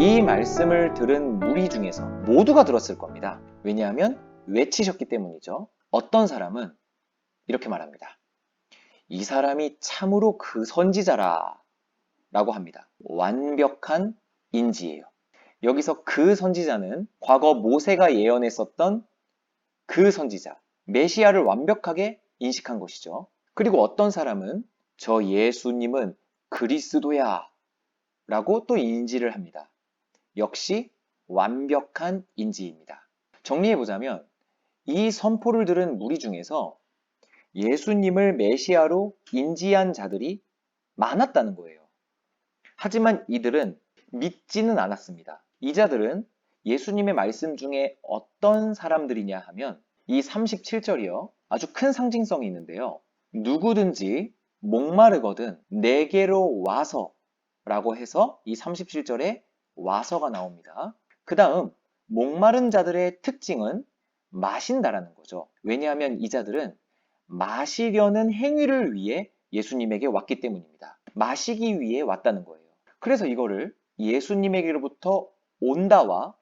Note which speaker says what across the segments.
Speaker 1: 이 말씀을 들은 무리 중에서 모두가 들었을 겁니다. 왜냐하면 외치셨기 때문이죠. 어떤 사람은 이렇게 말합니다. 이 사람이 참으로 그 선지자라 라고 합니다. 완벽한 인지예요. 여기서 그 선지자는 과거 모세가 예언했었던 그 선지자, 메시아를 완벽하게 인식한 것이죠. 그리고 어떤 사람은 저 예수님은 그리스도야 라고 또 인지를 합니다. 역시 완벽한 인지입니다. 정리해보자면 이 선포를 들은 무리 중에서 예수님을 메시아로 인지한 자들이 많았다는 거예요. 하지만 이들은 믿지는 않았습니다. 이 자들은 예수님의 말씀 중에 어떤 사람들이냐 하면 이 37절이요. 아주 큰 상징성이 있는데요. 누구든지 목마르거든 내게로 와서 라고 해서 이 37절에 와서가 나옵니다. 그 다음 목마른 자들의 특징은 마신다라는 거죠. 왜냐하면 이 자들은 마시려는 행위를 위해 예수님에게 왔기 때문입니다. 마시기 위해 왔다는 거예요. 그래서 이거를 예수님에게로부터 온다와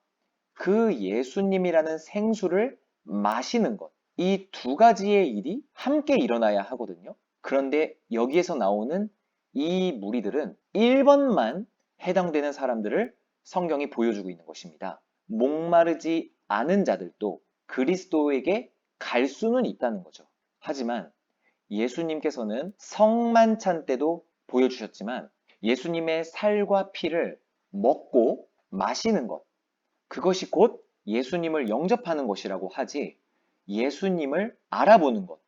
Speaker 1: 그 예수님이라는 생수를 마시는 것. 이 두 가지의 일이 함께 일어나야 하거든요. 그런데 여기에서 나오는 이 무리들은 1번만 해당되는 사람들을 성경이 보여주고 있는 것입니다. 목마르지 않은 자들도 그리스도에게 갈 수는 있다는 거죠. 하지만 예수님께서는 성만찬 때도 보여주셨지만 예수님의 살과 피를 먹고 마시는 것, 그것이 곧 예수님을 영접하는 것이라고 하지 예수님을 알아보는 것,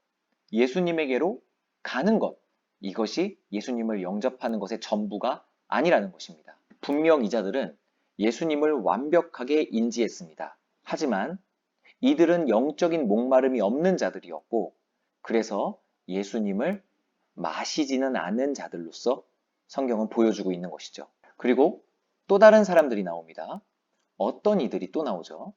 Speaker 1: 예수님에게로 가는 것, 이것이 예수님을 영접하는 것의 전부가 아니라는 것입니다. 분명 이 자들은 예수님을 완벽하게 인지했습니다. 하지만 이들은 영적인 목마름이 없는 자들이었고, 그래서 예수님을 마시지는 않은 자들로서 성경은 보여주고 있는 것이죠. 그리고 또 다른 사람들이 나옵니다. 어떤 이들이 또 나오죠?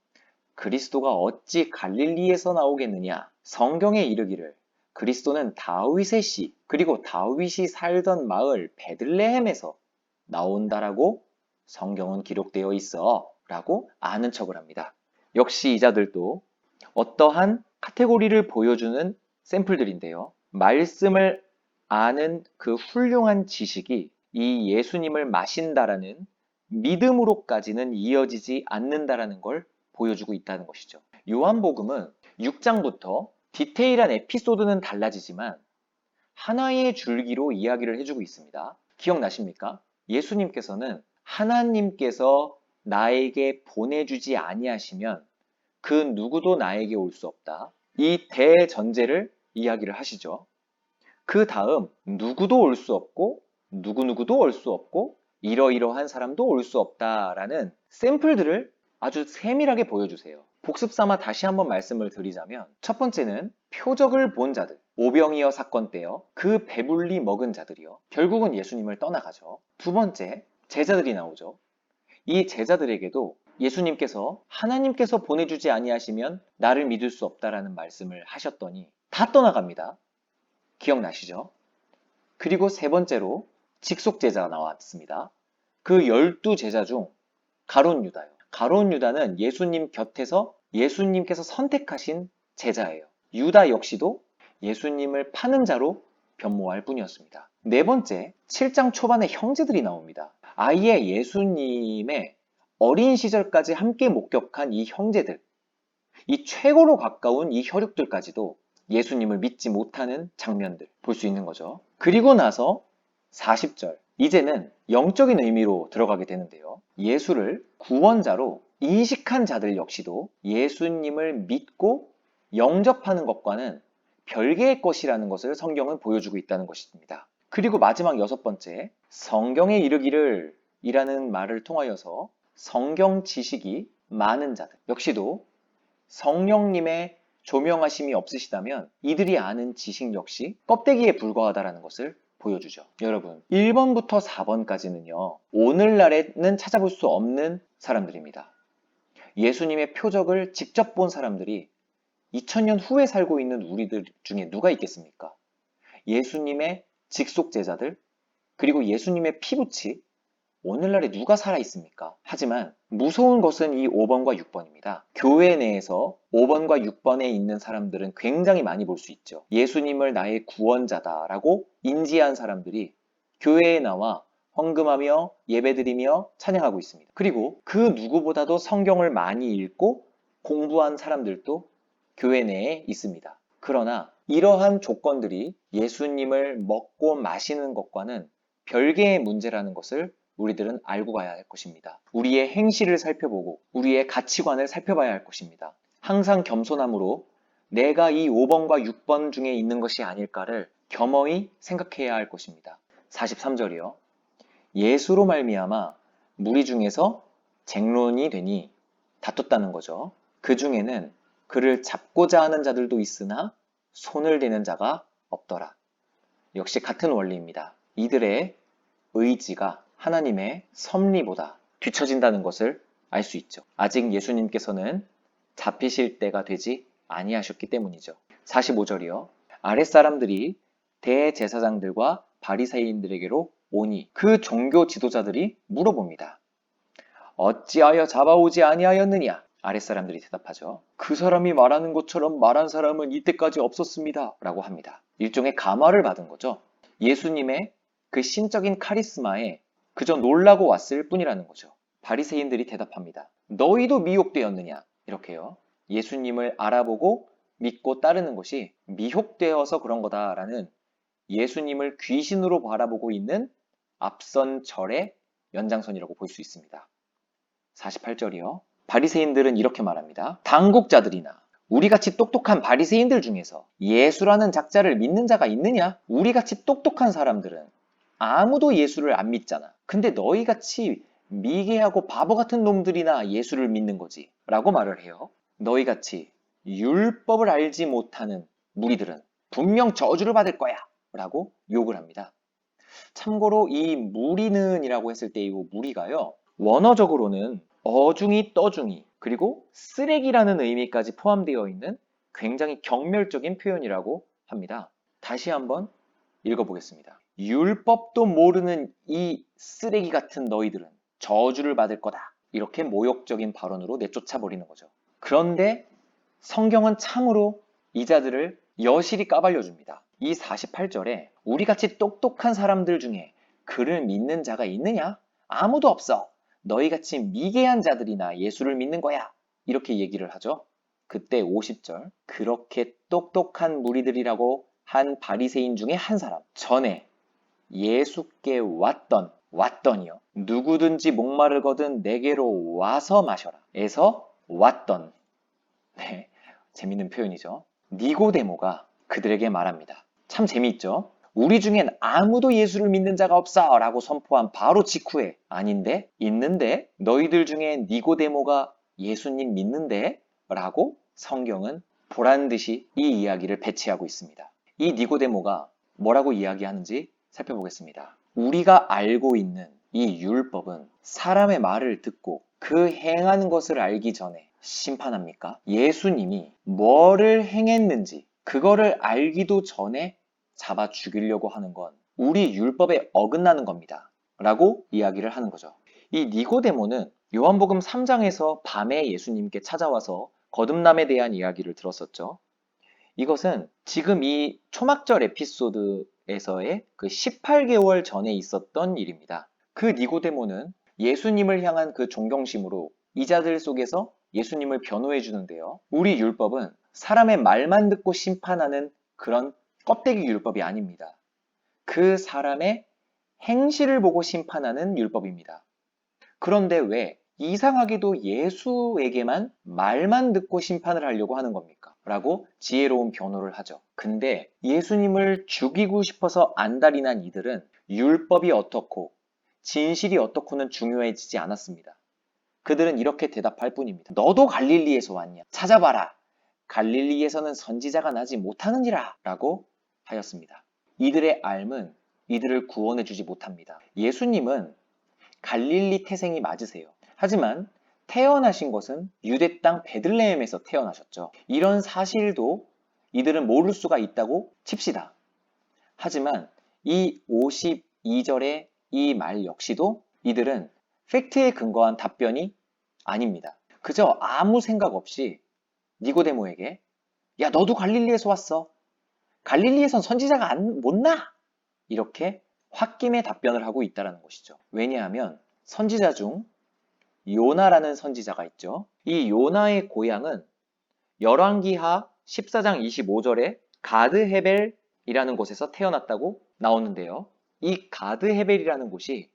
Speaker 1: 그리스도가 어찌 갈릴리에서 나오겠느냐? 성경에 이르기를 그리스도는 다윗의 씨, 그리고 다윗이 살던 마을 베들레헴에서 나온다라고 성경은 기록되어 있어 라고 아는 척을 합니다. 역시 이자들도 어떠한 카테고리를 보여주는 샘플들인데요. 말씀을 아는 그 훌륭한 지식이 이 예수님을 마신다라는 믿음으로까지는 이어지지 않는다라는 걸 보여주고 있다는 것이죠. 요한복음은 6장부터 디테일한 에피소드는 달라지지만 하나의 줄기로 이야기를 해주고 있습니다. 기억나십니까? 예수님께서는 하나님께서 나에게 보내주지 아니하시면 그 누구도 나에게 올 수 없다. 이 대전제를 이야기를 하시죠. 그 다음 누구도 올 수 없고 누구누구도 올 수 없고 이러이러한 사람도 올 수 없다라는 샘플들을 아주 세밀하게 보여주세요. 복습 삼아 다시 한번 말씀을 드리자면 첫 번째는 표적을 본 자들 오병이어 사건 때요 그 배불리 먹은 자들이요 결국은 예수님을 떠나가죠. 두 번째 제자들이 나오죠. 이 제자들에게도 예수님께서 하나님께서 보내주지 아니하시면 나를 믿을 수 없다라는 말씀을 하셨더니 다 떠나갑니다. 기억나시죠? 그리고 세 번째로 직속 제자가 나왔습니다. 그 열두 제자 중 가론 유다요. 가론 유다는 예수님 곁에서 예수님께서 선택하신 제자예요. 유다 역시도 예수님을 파는 자로 변모할 뿐이었습니다. 네 번째, 7장 초반에 형제들이 나옵니다. 아예 예수님의 어린 시절까지 함께 목격한 이 형제들, 이 최고로 가까운 이 혈육들까지도 예수님을 믿지 못하는 장면들 볼 수 있는 거죠. 그리고 나서 40절. 이제는 영적인 의미로 들어가게 되는데요. 예수를 구원자로 인식한 자들 역시도 예수님을 믿고 영접하는 것과는 별개의 것이라는 것을 성경은 보여주고 있다는 것입니다. 그리고 마지막 여섯 번째, 성경에 이르기를 이라는 말을 통하여서 성경 지식이 많은 자들 역시도 성령님의 조명하심이 없으시다면 이들이 아는 지식 역시 껍데기에 불과하다라는 것을 보여주죠. 여러분, 1번부터 4번까지는요, 오늘날에는 찾아볼 수 없는 사람들입니다. 예수님의 표적을 직접 본 사람들이 2000년 후에 살고 있는 우리들 중에 누가 있겠습니까? 예수님의 직속 제자들, 그리고 예수님의 피부치, 오늘날에 누가 살아 있습니까? 하지만 무서운 것은 이 5번과 6번입니다. 교회 내에서 5번과 6번에 있는 사람들은 굉장히 많이 볼 수 있죠. 예수님을 나의 구원자다라고 인지한 사람들이 교회에 나와 헌금하며 예배드리며 찬양하고 있습니다. 그리고 그 누구보다도 성경을 많이 읽고 공부한 사람들도 교회 내에 있습니다. 그러나 이러한 조건들이 예수님을 먹고 마시는 것과는 별개의 문제라는 것을 우리들은 알고 가야 할 것입니다. 우리의 행실을 살펴보고 우리의 가치관을 살펴봐야 할 것입니다. 항상 겸손함으로 내가 이 5번과 6번 중에 있는 것이 아닐까를 겸허히 생각해야 할 것입니다. 43절이요. 예수로 말미암아 무리 중에서 쟁론이 되니 다퉜다는 거죠. 그 중에는 그를 잡고자 하는 자들도 있으나 손을 대는 자가 없더라. 역시 같은 원리입니다. 이들의 의지가 하나님의 섭리보다 뒤처진다는 것을 알 수 있죠. 아직 예수님께서는 잡히실 때가 되지 아니하셨기 때문이죠. 45절이요. 아랫사람들이 대제사장들과 바리새인들에게로 오니 그 종교 지도자들이 물어봅니다. 어찌하여 잡아오지 아니하였느냐? 아랫사람들이 대답하죠. 그 사람이 말하는 것처럼 말한 사람은 이때까지 없었습니다. 라고 합니다. 일종의 감화를 받은 거죠. 예수님의 그 신적인 카리스마에 그저 놀라고 왔을 뿐이라는 거죠. 바리새인들이 대답합니다. 너희도 미혹되었느냐? 이렇게요. 예수님을 알아보고 믿고 따르는 것이 미혹되어서 그런 거다라는 예수님을 귀신으로 바라보고 있는 앞선 절의 연장선이라고 볼 수 있습니다. 48절이요. 바리새인들은 이렇게 말합니다. 당국자들이나 우리같이 똑똑한 바리새인들 중에서 예수라는 작자를 믿는 자가 있느냐? 우리같이 똑똑한 사람들은 아무도 예수를 안 믿잖아. 근데 너희같이 미개하고 바보 같은 놈들이나 예수를 믿는 거지. 라고 말을 해요. 너희같이 율법을 알지 못하는 무리들은 분명 저주를 받을 거야. 라고 욕을 합니다. 참고로 이 무리는 이라고 했을 때 이 무리가요. 원어적으로는 어중이 떠중이 그리고 쓰레기라는 의미까지 포함되어 있는 굉장히 경멸적인 표현이라고 합니다. 다시 한번 읽어보겠습니다. 율법도 모르는 이 쓰레기 같은 너희들은 저주를 받을 거다. 이렇게 모욕적인 발언으로 내쫓아 버리는 거죠. 그런데 성경은 참으로 이 자들을 여실히 까발려 줍니다. 이 48절에 우리 같이 똑똑한 사람들 중에 그를 믿는 자가 있느냐? 아무도 없어. 너희같이 미개한 자들이나 예수를 믿는 거야. 이렇게 얘기를 하죠. 그때 50절 그렇게 똑똑한 무리들이라고 한 바리새인 중에 한 사람 전에 예수께 왔던 왔더니요. 누구든지 목마르거든 내게로 와서 마셔라. 에서 왔던. 네 재밌는 표현이죠. 니고데모가 그들에게 말합니다. 참 재미있죠 우리 중엔 아무도 예수를 믿는 자가 없어 라고 선포한 바로 직후에 아닌데 있는데 너희들 중에 니고데모가 예수님 믿는데 라고 성경은 보란 듯이 이 이야기를 배치하고 있습니다. 이 니고데모가 뭐라고 이야기하는지 살펴보겠습니다. 우리가 알고 있는 이 율법은 사람의 말을 듣고 그 행하는 것을 알기 전에 심판합니까? 예수님이 뭐를 행했는지 그거를 알기도 전에 잡아 죽이려고 하는 건 우리 율법에 어긋나는 겁니다. 라고 이야기를 하는 거죠. 이 니고데모는 요한복음 3장에서 밤에 예수님께 찾아와서 거듭남에 대한 이야기를 들었었죠. 이것은 지금 이 초막절 에피소드에서의 그 18개월 전에 있었던 일입니다. 그 니고데모는 예수님을 향한 그 존경심으로 이자들 속에서 예수님을 변호해 주는데요. 우리 율법은 사람의 말만 듣고 심판하는 그런 껍데기 율법이 아닙니다. 그 사람의 행실을 보고 심판하는 율법입니다. 그런데 왜 이상하게도 예수에게만 말만 듣고 심판을 하려고 하는 겁니까? 라고 지혜로운 변호를 하죠. 근데 예수님을 죽이고 싶어서 안달이 난 이들은 율법이 어떻고 진실이 어떻고는 중요해지지 않았습니다. 그들은 이렇게 대답할 뿐입니다. 너도 갈릴리에서 왔냐? 찾아봐라. 갈릴리에서는 선지자가 나지 못하느니라. 라고 하였습니다. 이들의 알은 이들을 구원해 주지 못합니다. 예수님은 갈릴리 태생이 맞으세요. 하지만 태어나신 것은 유대 땅 베들레헴에서 태어나셨죠. 이런 사실도 이들은 모를 수가 있다고 칩시다. 하지만 이 52절의 이 말 역시도 이들은 팩트에 근거한 답변이 아닙니다. 그저 아무 생각 없이 니고데모에게 야 너도 갈릴리에서 왔어. 갈릴리에선 선지자가 안, 못 나. 이렇게 홧김에 답변을 하고 있다는 것이죠. 왜냐하면 선지자 중 요나라는 선지자가 있죠. 이 요나의 고향은 열왕기하 14장 25절에 가드헤벨이라는 곳에서 태어났다고 나오는데요. 이 가드헤벨이라는 곳이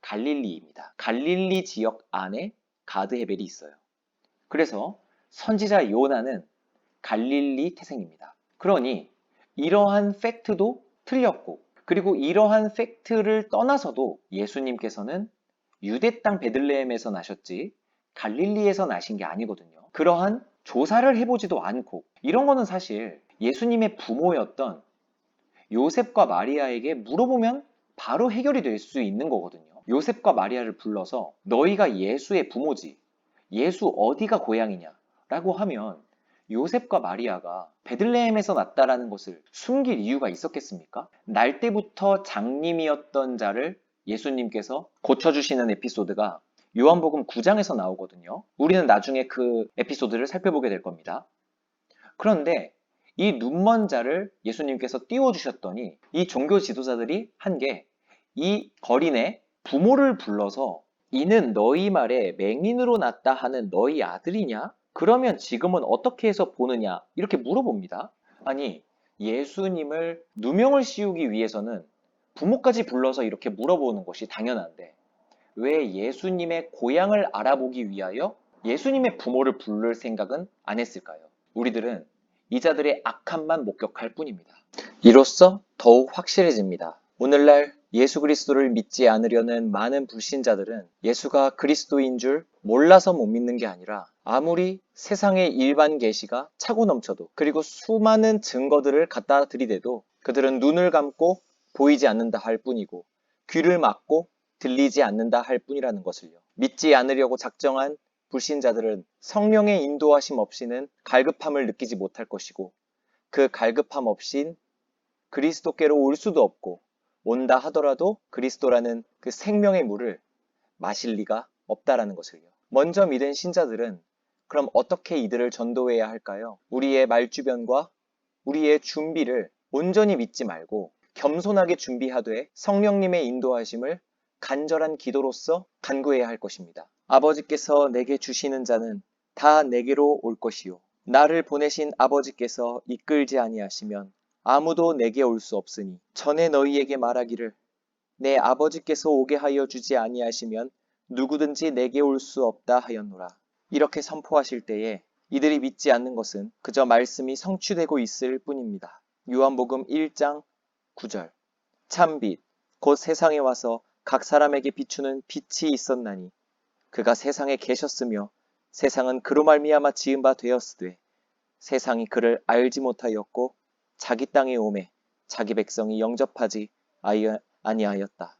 Speaker 1: 갈릴리입니다. 갈릴리 지역 안에 가드헤벨이 있어요. 그래서 선지자 요나는 갈릴리 태생입니다. 그러니 이러한 팩트도 틀렸고 그리고 이러한 팩트를 떠나서도 예수님께서는 유대 땅 베들레헴에서 나셨지 갈릴리에서 나신 게 아니거든요. 그러한 조사를 해보지도 않고 이런 거는 사실 예수님의 부모였던 요셉과 마리아에게 물어보면 바로 해결이 될 수 있는 거거든요. 요셉과 마리아를 불러서 너희가 예수의 부모지. 예수 어디가 고향이냐? 라고 하면 요셉과 마리아가 베들레헴에서 났다라는 것을 숨길 이유가 있었겠습니까? 날 때부터 장님이었던 자를 예수님께서 고쳐주시는 에피소드가 요한복음 9장에서 나오거든요. 우리는 나중에 그 에피소드를 살펴보게 될 겁니다. 그런데 이 눈먼 자를 예수님께서 띄워주셨더니 이 종교 지도자들이 한 게 이 거린의 부모를 불러서 이는 너희 말에 맹인으로 났다 하는 너희 아들이냐? 그러면 지금은 어떻게 해서 보느냐? 이렇게 물어봅니다. 아니, 예수님을 누명을 씌우기 위해서는 부모까지 불러서 이렇게 물어보는 것이 당연한데 왜 예수님의 고향을 알아보기 위하여 예수님의 부모를 부를 생각은 안 했을까요? 우리들은 이자들의 악함만 목격할 뿐입니다. 이로써 더욱 확실해집니다. 오늘날 예수 그리스도를 믿지 않으려는 많은 불신자들은 예수가 그리스도인 줄 몰라서 못 믿는 게 아니라 아무리 세상의 일반 계시가 차고 넘쳐도 그리고 수많은 증거들을 갖다 들이대도 그들은 눈을 감고 보이지 않는다 할 뿐이고 귀를 막고 들리지 않는다 할 뿐이라는 것을요. 믿지 않으려고 작정한 불신자들은 성령의 인도하심 없이는 갈급함을 느끼지 못할 것이고 그 갈급함 없인 그리스도께로 올 수도 없고 온다 하더라도 그리스도라는 그 생명의 물을 마실 리가 없다라는 것을요. 먼저 믿은 신자들은 그럼 어떻게 이들을 전도해야 할까요? 우리의 말주변과 우리의 준비를 온전히 믿지 말고 겸손하게 준비하되 성령님의 인도하심을 간절한 기도로서 간구해야 할 것입니다. 아버지께서 내게 주시는 자는 다 내게로 올 것이요. 나를 보내신 아버지께서 이끌지 아니하시면 아무도 내게 올 수 없으니 전에 너희에게 말하기를 내 아버지께서 오게 하여 주지 아니하시면 누구든지 내게 올 수 없다 하였노라. 이렇게 선포하실 때에 이들이 믿지 않는 것은 그저 말씀이 성취되고 있을 뿐입니다. 요한복음 1장 9절 참빛 곧 세상에 와서 각 사람에게 비추는 빛이 있었나니 그가 세상에 계셨으며 세상은 그로 말미암아 지은 바 되었으되 세상이 그를 알지 못하였고 자기 땅에 오매 자기 백성이 영접하지 아니하였다.